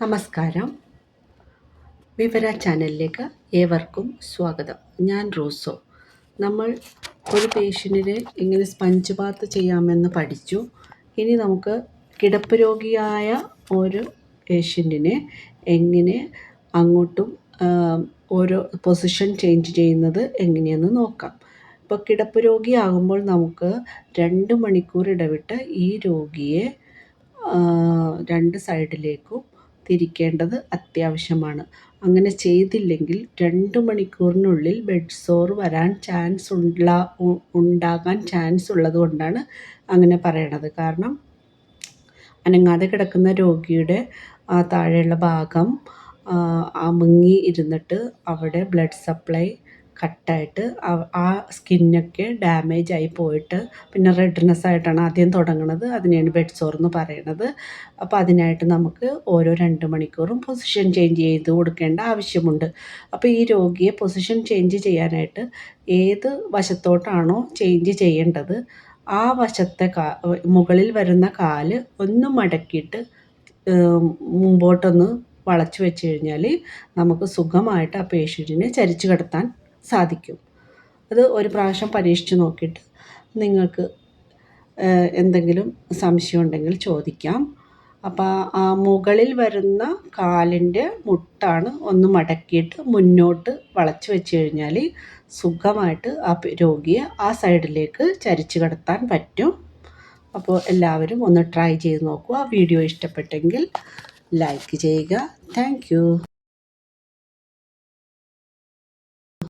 നമസ്കാരം. വിവര ചാനലിലേക്ക് ഏവർക്കും സ്വാഗതം. ഞാൻ റോസോ. നമ്മൾ ഒരു പേഷ്യന്റിനെ എങ്ങനെ സ്പഞ്ച് ബാത്ത് ചെയ്യാമെന്ന് പഠിച്ചു. ഇനി നമുക്ക് കിടപ്പ് രോഗിയായ ഒരു പേഷ്യന്റിനെ എങ്ങനെ അങ്ങോട്ടും ഓരോ പൊസിഷൻ ചേഞ്ച് ചെയ്യുന്നത് എങ്ങനെയെന്ന് നോക്കാം. ഇപ്പോൾ കിടപ്പ് രോഗിയാകുമ്പോൾ നമുക്ക് രണ്ട് മണിക്കൂർ ഇടവിട്ട് ഈ രോഗിയെ രണ്ട് സൈഡിലേക്കും തിരിക്കേണ്ടത് അത്യാവശ്യമാണ്. അങ്ങനെ ചെയ്തില്ലെങ്കിൽ രണ്ട് മണിക്കൂറിനുള്ളിൽ ബെഡ് സോർ വരാൻ ചാൻസ് ഉള്ള ഉണ്ടാകാൻ ചാൻസ് ഉള്ളത് കൊണ്ടാണ് അങ്ങനെ പറയണത്. കാരണം അനങ്ങാതെ കിടക്കുന്ന രോഗിയുടെ താഴെയുള്ള ഭാഗം അമുങ്ങി ഇരുന്നിട്ട് അവിടെ ബ്ലഡ് സപ്ലൈ കട്ടായിട്ട് ആ സ്കിന്നൊക്കെ ഡാമേജ് ആയി പോയിട്ട് പിന്നെ റെഡ്നെസ് ആയിട്ടാണ് ആദ്യം തുടങ്ങുന്നത് അതിനെയാണ് ബെഡ് സോർ എന്ന് പറയുന്നത് അപ്പോൾ അതിനായിട്ട് നമുക്ക് ഓരോ രണ്ട് മണിക്കൂറും പൊസിഷൻ ചേഞ്ച് ചെയ്ത് കൊടുക്കേണ്ട ആവശ്യമുണ്ട്. അപ്പോൾ ഈ രോഗിയെ പൊസിഷൻ ചേഞ്ച് ചെയ്യാനായിട്ട് ഏത് വശത്തോട്ടാണോ ചേഞ്ച് ചെയ്യേണ്ടത് ആ വശത്തെ കാ മുകളിൽ വരുന്ന കാൽ ഒന്ന് മടക്കിയിട്ട് മുമ്പോട്ടൊന്ന് വളച്ചു വെച്ച് കഴിഞ്ഞാൽ നമുക്ക് സുഖമായിട്ട് ആ പേഷ്യന്റിനെ ചരിച്ചു കിടത്താൻ സാധിക്കും. അത് ഒരു പ്രാവശ്യം പരീക്ഷിച്ച് നോക്കിയിട്ട് നിങ്ങൾക്ക് എന്തെങ്കിലും സംശയം ഉണ്ടെങ്കിൽ ചോദിക്കാം. അപ്പോൾ ആ മുകളിൽ വരുന്ന കാലിന്റെ മുട്ടാണ് ഒന്ന് മടക്കിയിട്ട് മുന്നോട്ട് വളച്ച് വെച്ച് കഴിഞ്ഞാൽ സുഖമായിട്ട് ആ രോഗിയെ ആ സൈഡിലേക്ക് ചരിച്ച് കിടത്താൻ പറ്റും. അപ്പോൾ എല്ലാവരും ഒന്ന് ട്രൈ ചെയ്ത് നോക്കുക വീഡിയോ ഇഷ്ടപ്പെട്ടെങ്കിൽ ലൈക്ക് ചെയ്യുക. താങ്ക്